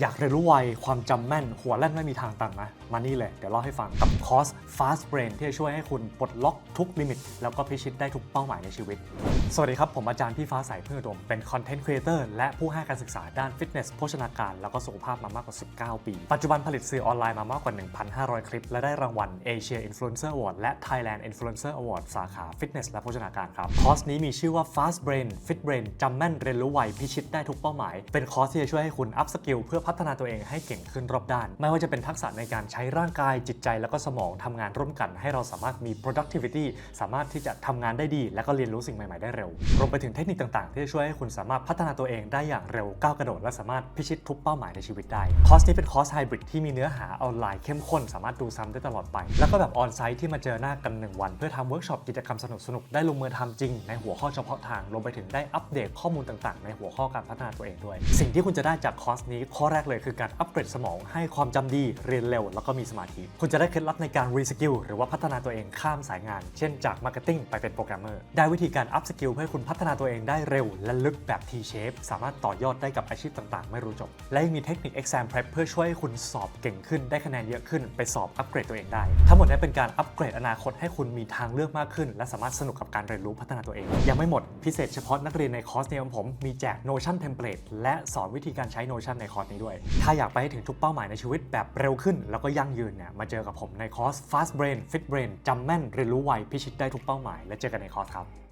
อยากเรียนรู้ไวความจำแม่น หัวแล่นไม่มีทางตันนะ มานี่เลยเดี๋ยวเล่าให้ฟังกับคอร์ส Fast Brain ที่จะช่วยให้คุณปลดล็อกทุกลิมิต แล้วก็พิชิตได้ทุกเป้าหมายในชีวิต สวัสดีครับ ผมอาจารย์พี่ฟ้าใสเพื่ออุดม เป็นคอนเทนต์ครีเอเตอร์และผู้ให้การศึกษาด้านฟิตเนสโภชนาการ แล้วก็สุขภาพมามากกว่า 19 ปี ปัจจุบันผลิตสื่อออนไลน์มามากกว่า 1,500 คลิป และได้รางวัล Asia Influencer Award และ Thailand Influencer Award สาขาฟิตเนสและโภชนาการครับคอร์สนี้มีชื่อว่า Fast Brain Fit Brain จำแม่นเรียนรู้ไวพิชิตได้ทุกเป้าหมาย เป็นคอร์สที่จะช่วยให้คุณอัพสกิลเพื่อพัฒนาตัวเองให้เก่งขึ้นรอบด้าน ไม่ว่าจะเป็นทักษะในการใช้ร่างกายจิตใจแล้วก็สมองทำงานร่วมกัน ให้เราสามารถมี productivity สามารถที่จะทำงานได้ดี และก็เรียนรู้สิ่งใหม่ๆได้เร็ว รวมไปถึงเทคนิคต่างๆ ที่จะช่วยให้คุณสามารถพัฒนาตัวเองได้อย่างเร็วก้าวกระโดดและสามารถพิชิตทุกเป้าหมายในชีวิตได้คอร์สนี้เป็นคอร์สไฮบริดที่มีเนื้อหาออนไลน์เข้มข้น สามารถดูซ้ำได้ตลอดไป แล้วก็แบบออนไซต์ที่มาเจอหน้ากัน 1 วัน เพื่อทำเวิร์กช็อปกิจกรรมสนุกๆได้ลงมือทำจริง ในหัวข้อเฉพาะทางรวมไปถึงได้อัปเดตข้อมูลต่างๆ ในหัวข้อการพัฒนาตัวเองด้วย สิ่งที่คุณจะได้จากคอร์สนี้ข้อแรกเลยคือการอัปเกรดสมองให้ความจำดีเรียนเร็ว แล้วก็มีสมาธิ คุณจะได้เคล็ดลับในการรีสกิลหรือว่าพัฒนาตัวเองข้ามสายงาน เช่นจากมาร์เก็ตติ้งไปเป็นโปรแกรมเมอร์ได้วิธีการอัพสกิลเพื่อให้คุณพัฒนาตัวเองได้เร็ว และลึกแบบ T-shape สามารถต่อยอดได้กับอาชีพต่างๆ ไม่รู้จบ และยังมีเทคนิค exam prep เพื่อช่วยให้คุณสอบเก่งขึ้นได้คะแนนเยอะขึ้น ไปสอบอัปเกรดตัวเองได้ ทั้งหมดนี้เป็นการอัปเกรดอนาคตให้คุณมีทางเลือกมากขึ้น และสามารถสนุกกับการเรียนรู้พัฒนาตัวเอง ยังไม่หมดพิเศษเฉพาะนักเรียนในคอร์สนี้ของผมมีแจก Notion Template และสอนวิธีการใช้ Notion ในคอร์สนี้ด้วย ถ้าอยากไปให้ถึงทุกเป้าหมายในชีวิตแบบเร็วขึ้น แล้วก็ยั่งยืนเนี่ยมาเจอกับผมในคอร์ส Fast Brain Fit Brain จำแม่นเรียนรู้ไวพิชิตได้ทุกเป้าหมาย และเจอกันในคอร์สครับ